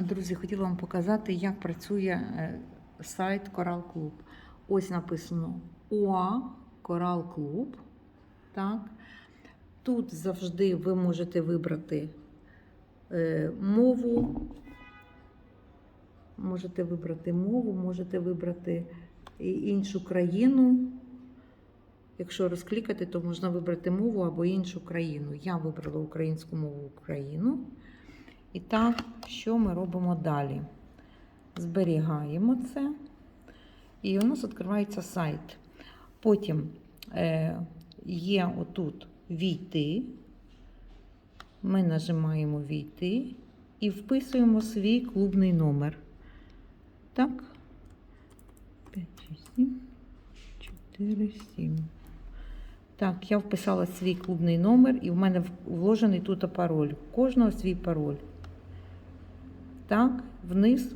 Друзі, хотіла вам показати, як працює е, сайт Coral Club. Ось написано ОА Coral Club. Так. Тут завжди ви можете вибрати е, мову. Можете вибрати мову, можете вибрати іншу країну. Якщо розклікати, то можна вибрати мову або іншу країну. Я вибрала українську мову Україну. І так, що ми робимо далі? Зберігаємо це. І у нас відкривається сайт. Потім е, є отут війти. Ми нажимаємо війти і вписуємо свій клубний номер. Так. 5, 6, 7, 4, 7. Так, я вписала свій клубний номер, і в мене вложений тут пароль. У Кожного свій пароль. Так, вниз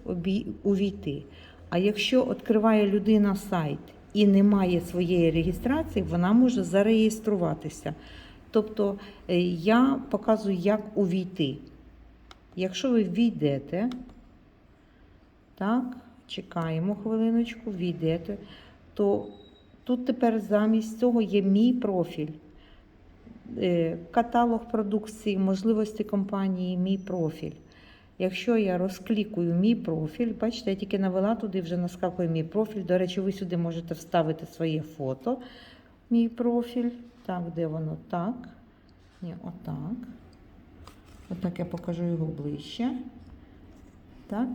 увійти. А якщо відкриває людина сайт і не має своєї реєстрації, вона може зареєструватися. Тобто е, я показую, як увійти. Якщо ви війдете, так, чекаємо хвилиночку, війдете, то тут тепер замість цього є мій профіль. Е, Каталог продукції, можливості компанії, мій профіль. Якщо я розклікую мій профіль, бачите, я тільки навела туди, вже наскакує мій профіль. До речі, ви сюди можете вставити своє фото, мій профіль. Так, де воно? Так. Ні, отак. Отак я покажу його ближче. Так.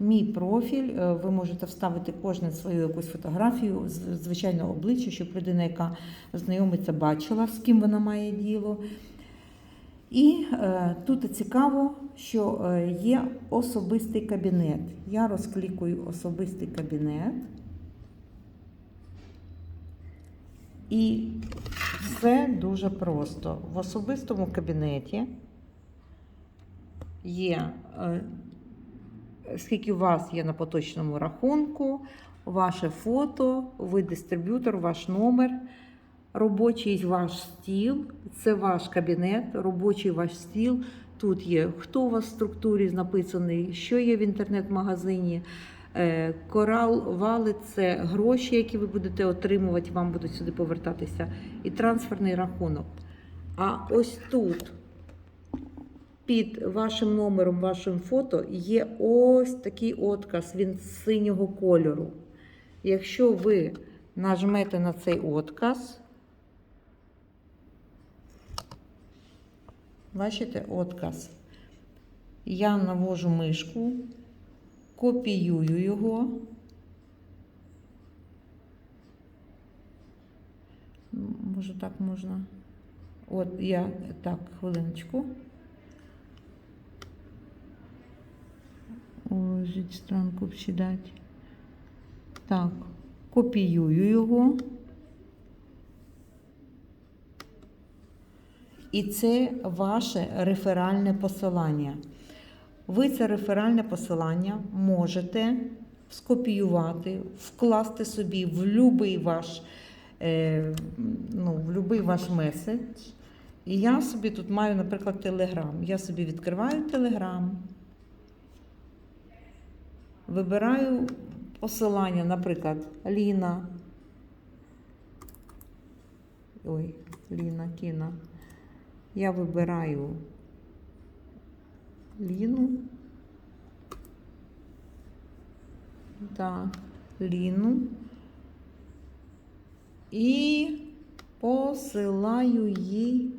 Мій профіль, е, ви можете вставити кожне свою якусь фотографію, звичайно, обличчя, щоб людина, яка знайомиться, бачила, з ким вона має діло. І е, тут цікаво, що е, є особистий кабінет. Я розклікую особистий кабінет. І все дуже просто. В особистому кабінеті є, е, скільки у вас є на поточному рахунку, ваше фото, ви дистриб'ютор, ваш номер, робочий ваш стіл, це ваш кабінет, робочий ваш стіл. Тут є, хто у вас в структурі написаний, що є в інтернет-магазині. Е, Корал вали це гроші, які ви будете отримувати, вам будуть сюди повертатися, і трансферний рахунок. А ось тут під вашим номером, вашим фото є ось такий отказ, він синього кольору. Якщо ви нажмете на цей отказ, бачите отказ, я навожу мишку, копіюю його. Може, так можна. От я так, хвилиночку. Уложить странку всідати. Так, копіюю його. І це ваше реферальне посилання. Ви це реферальне посилання можете скопіювати, вкласти собі в будь-який ваш, е, ну, в любий ваш меседж. І я собі тут маю, наприклад, Телеграм. Я собі відкриваю Телеграм. Вибираю посилання, наприклад, Ліна. Ой, Ліна, Кіна. Я вибираю Ліну. Так, Ліну. І посилаю їй,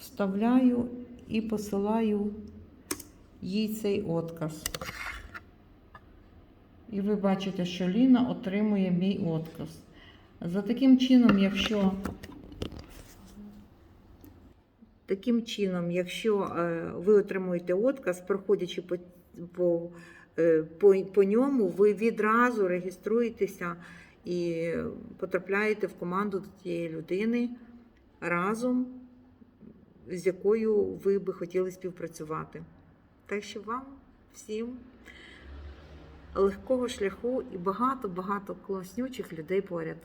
вставляю і посилаю їй цей отказ. І ви бачите, що Ліна отримує мій отказ. За таким чином, якщо таким чином, якщо е, ви отримуєте отказ, проходячи по, по, е, по, по ньому, ви відразу реєструєтеся і потрапляєте в команду до тієї людини разом, з якою ви би хотіли співпрацювати. Так що вам всім легкого шляху і багато-багато класнючих людей поряд.